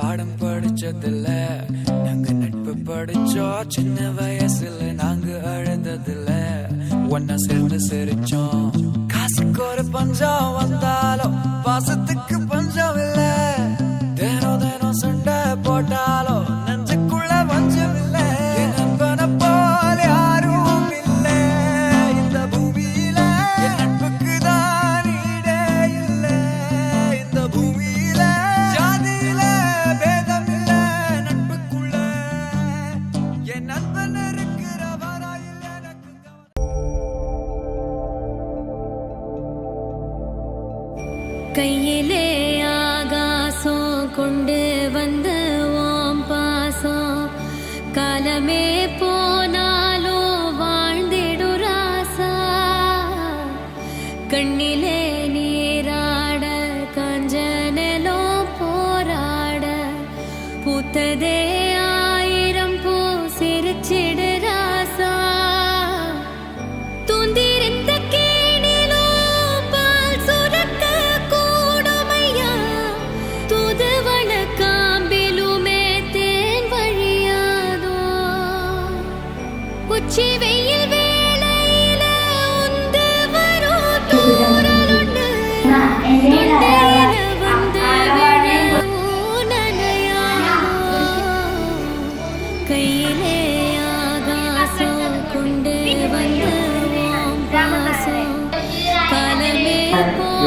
பாடம் படிச்சதில்ல நாங்க நட்பு படிச்சோம். சின்ன வயசுல நாங்க அழுந்ததில்ல ஒன்னா சேர்ந்து சிரிச்சோம். காசுக்கு ஒரு பஞ்சம் வந்தாலும் பாசத்துக்கு பஞ்சம் இல்ல. தேனோ தேனோ சண்டை போட்டாலும் கையிலே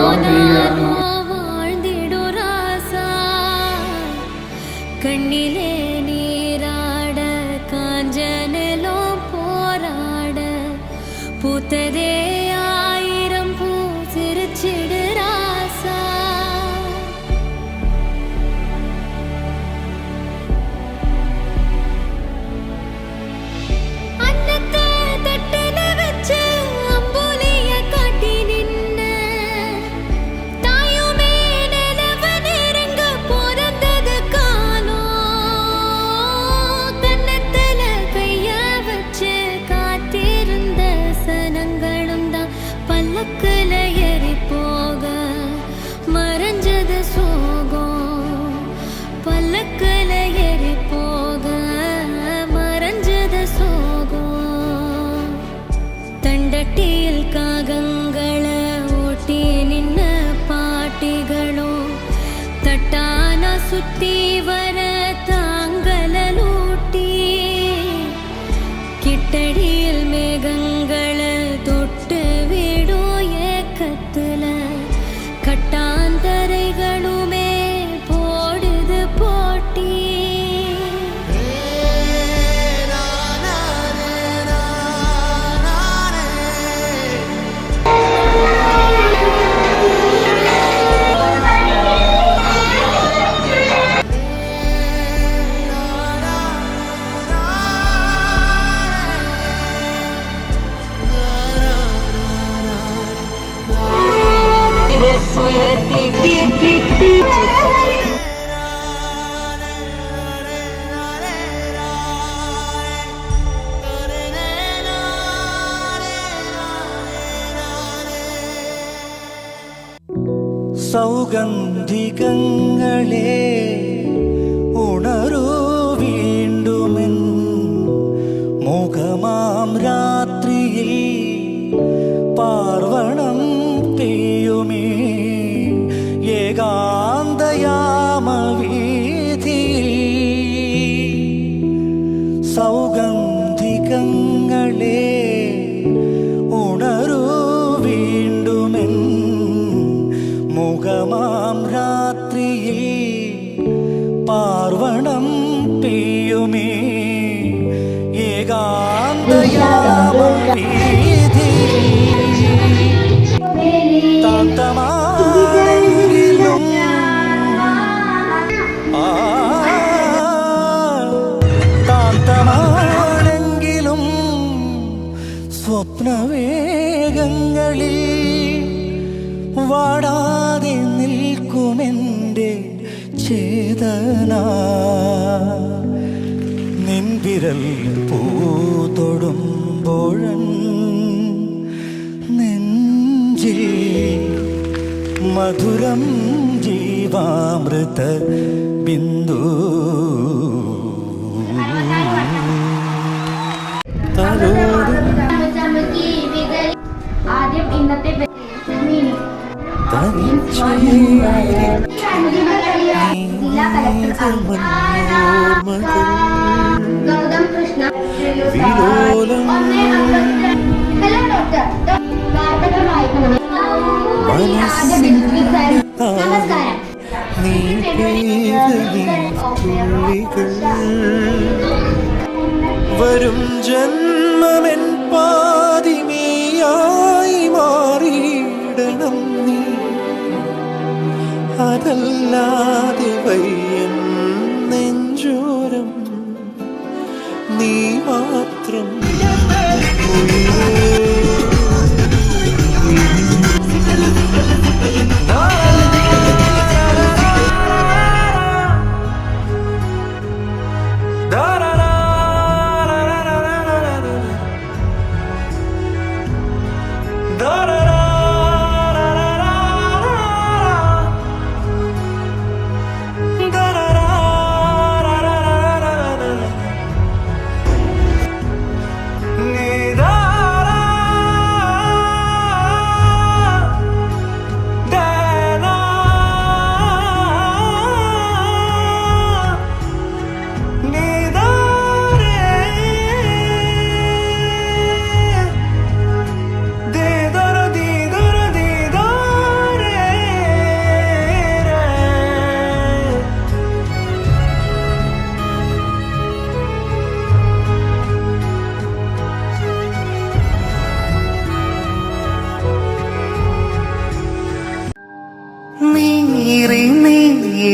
போனாலோ வாழ்ந்திடு ராசா கண்ணிலே நீராட காஞ்சனலோ போராட. பூத்ததே பல்லக்குல ஏறி போக மறைஞ்சது சோகம். பல்லக்குல ஏறி போக மறைஞ்சது சோகம். தண்டட்டியில் காகங்கள ஓட்டி நின்ன பாட்டிகளும் தட்டான சுத்தி സൗഗന്ധികങ്ങളെ ഉണരൂ വീണ്ടുമെൻ. മുഖമാം രാത്രിയിൽ ഏകാന്തയാമവീതിയിൽ സൗഗന്ധികങ്ങളെ മുഖമാം രാത്രിയിൽ പാർവണം പിയുമേ ഏകാന്തയാമവീതിയിൽ ചേതന നിൻവിരൽ പൂതൊടുമ്പോഴൻ നെഞ്ചിൽ മധുരം ജീവാമൃത ബിന്ദു. ആദ്യം ഇന്നത്തെ collector Gautham Krishna hello doctor വാർത്തകൾ വായിക്കുന്നത് നമസ്കാരം വരും ജന്മമെൻ പാതിമേയായി മാറിയിടണം നീ. അതല്ലാതെ വയ്യൻ നീ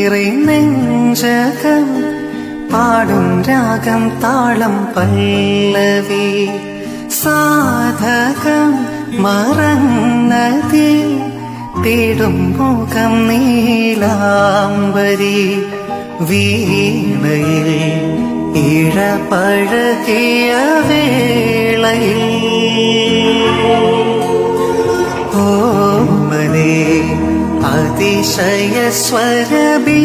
നീറി നെഞ്ചകം പാടും രാഗം താളം പല്ലവി. സാധകം മറന്നതി തേടും മുഖം നീലാംബരി. വീണയിൽ ഇഴപഴകിയ വേളയിൽ അതിശയ സ്വരബിന്ദുവാ.